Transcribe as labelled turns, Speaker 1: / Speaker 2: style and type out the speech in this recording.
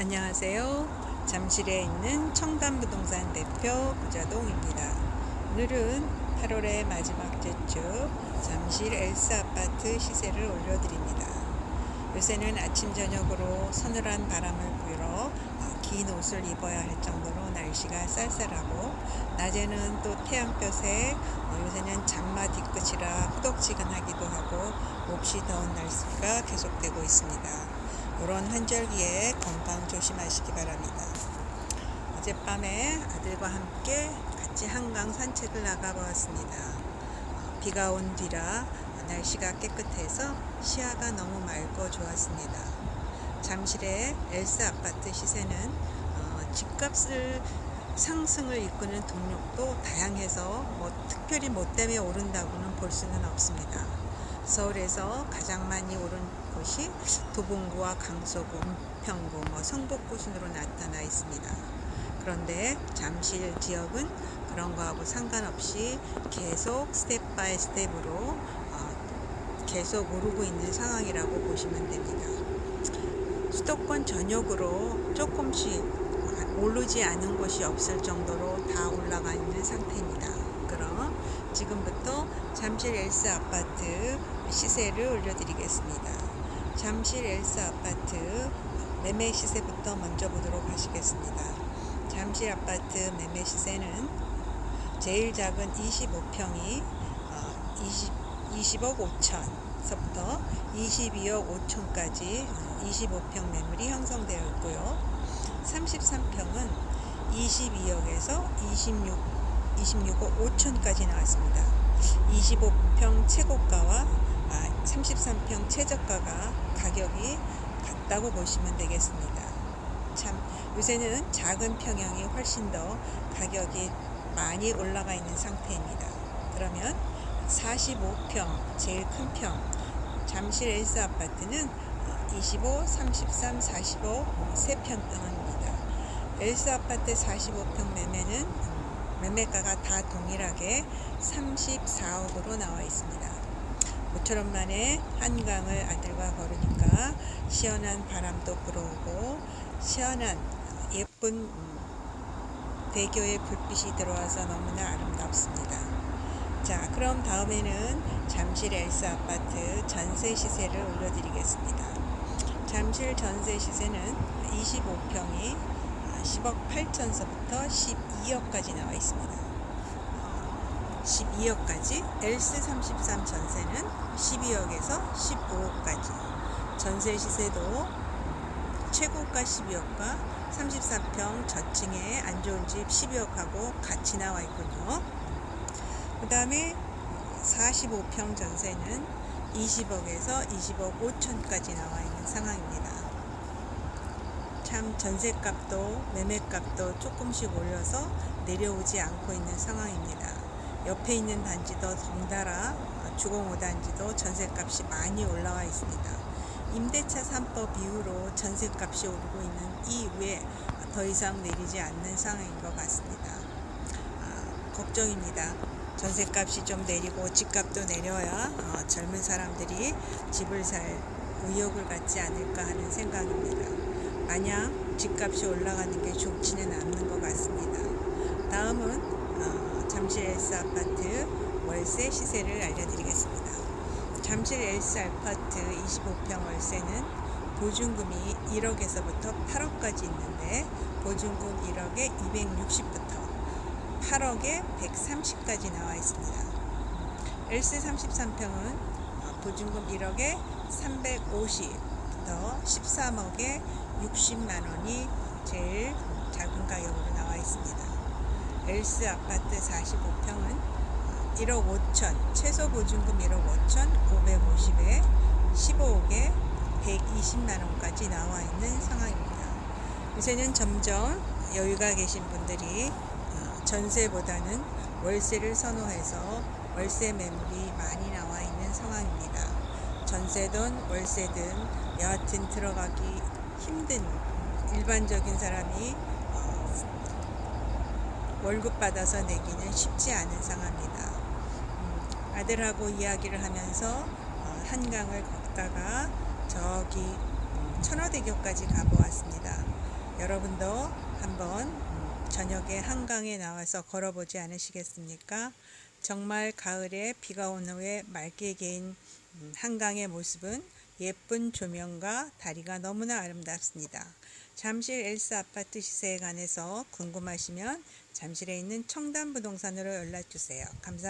Speaker 1: 안녕하세요. 잠실에 있는 청담부동산 대표 부자동입니다. 오늘은 8월의 마지막 주주 잠실 엘스 아파트 시세를 올려드립니다. 요새는 아침 저녁으로 서늘한 바람을 불어 긴 옷을 입어야 할 정도로 날씨가 쌀쌀하고 낮에는 또 태양볕에 어, 요새는 장마 뒤끝이라 후덥지근하기도 하고 몹시 더운 날씨가 계속되고 있습니다. 이런 환절기에 건강 조심하시기 바랍니다. 어젯밤에 아들과 함께 같이 한강 산책을 나가보았습니다. 어, 비가 온 뒤라 날씨가 깨끗해서 시야가 너무 맑고 좋았습니다. 잠실의 엘스 아파트 시세는 어, 집값을 상승을 이끄는 동력도 다양해서 뭐 특별히 뭐 때문에 오른다고는 볼 수는 없습니다. 서울에서 가장 많이 오른 곳이 도봉구와 강서구, 은평구, 뭐 성북구 순으로 나타나 있습니다. 그런데 잠실 지역은 그런 거하고 상관없이 계속 스텝 바이 스텝으로 어, 계속 오르고 있는 상황이라고 보시면 됩니다. 수도권 전역으로 조금씩 오르지 않은 곳이 없을 정도로 다 올라가 있는 상태입니다. 그럼 지금부터 잠실 엘스 아파트 시세를 올려드리겠습니다. 잠실 엘스 아파트 매매 시세부터 먼저 보도록 하시겠습니다. 잠실 아파트 매매 시세는 제일 작은 25평이 20, 20억 5천서부터 22억 5천까지 25평 매물이 형성되어 있고요. 33평은 22억에서 26, 26억 5천까지 나왔습니다. 25평 최고가와 33평 최저가가 가격이 같다고 보시면 되겠습니다. 참 요새는 작은 평형이 훨씬 더 가격이 많이 올라가 있는 상태입니다. 그러면 45평 제일 큰 평 잠실 엘스 아파트는 25, 33, 45 3평입니다. 엘스 아파트 45평 매매는 매매가가 다 동일하게 34억으로 나와 있습니다. 모처럼 만에 한강을 아들과 걸으니까 시원한 바람도 불어오고 시원한 예쁜 대교의 불빛이 들어와서 너무나 아름답습니다. 자, 그럼 다음에는 잠실 엘스 아파트 전세 시세를 올려드리겠습니다. 잠실 전세 시세는 25평이 10억 8천서부터 12억까지 나와 있습니다. 12억까지 엘스 33 전세는 12억에서 15억까지 전세 시세도 최고가 12억과 34평 저층에 안 좋은 집 12억하고 같이 나와 있군요. 그 다음에 45평 전세는 20억에서 20억 5천까지 나와 있는 상황입니다. 참 전세값도 매매값도 조금씩 올려서 내려오지 않고 있는 상황입니다. 옆에 있는 단지도 덩달아 주공 5단지도 전세값이 많이 올라와 있습니다. 임대차 3법 이후로 전세값이 오르고 있는 이후에 더 이상 내리지 않는 상황인 것 같습니다. 아, 걱정입니다. 전세값이 좀 내리고 집값도 내려야 어, 젊은 사람들이 집을 살 의욕을 갖지 않을까 하는 생각입니다. 만약 집값이 올라가는 게 좋지는 않는 것 같습니다. 다음은 어, 잠실 엘스 아파트 월세 시세를 알려드리겠습니다. 잠실 엘스 아파트 25평 월세는 보증금이 1억에서부터 8억까지 있는데 보증금 1억에 260부터 8억에 130까지 나와 있습니다. 엘스 33평은 보증금 1억에 350부터 13억에 60만 원이 제일 작은 가격으로 나와 있습니다. 엘스 아파트 45평은 1억 5천, 최소 보증금 1억 5천 550에 15억에 120만 원까지 나와 있는 상황입니다. 요새는 점점 여유가 계신 분들이 전세보다는 월세를 선호해서 월세 매물이 많이 나와 있는 상황입니다. 전세든 월세든 여하튼 들어가기 힘든 일반적인 사람이 어, 월급 받아서 내기는 쉽지 않은 상황입니다. 음, 아들하고 이야기를 하면서 어, 한강을 걷다가 저기 음, 천호대교까지 가보았습니다. 여러분도 한번 음, 저녁에 한강에 나와서 걸어보지 않으시겠습니까? 정말 가을에 비가 온 후에 맑게 개인 음, 한강의 모습은 예쁜 조명과 다리가 너무나 아름답습니다. 잠실 엘스 아파트 시세에 관해서 궁금하시면 잠실에 있는 청담부동산으로 연락 주세요. 감사합니다.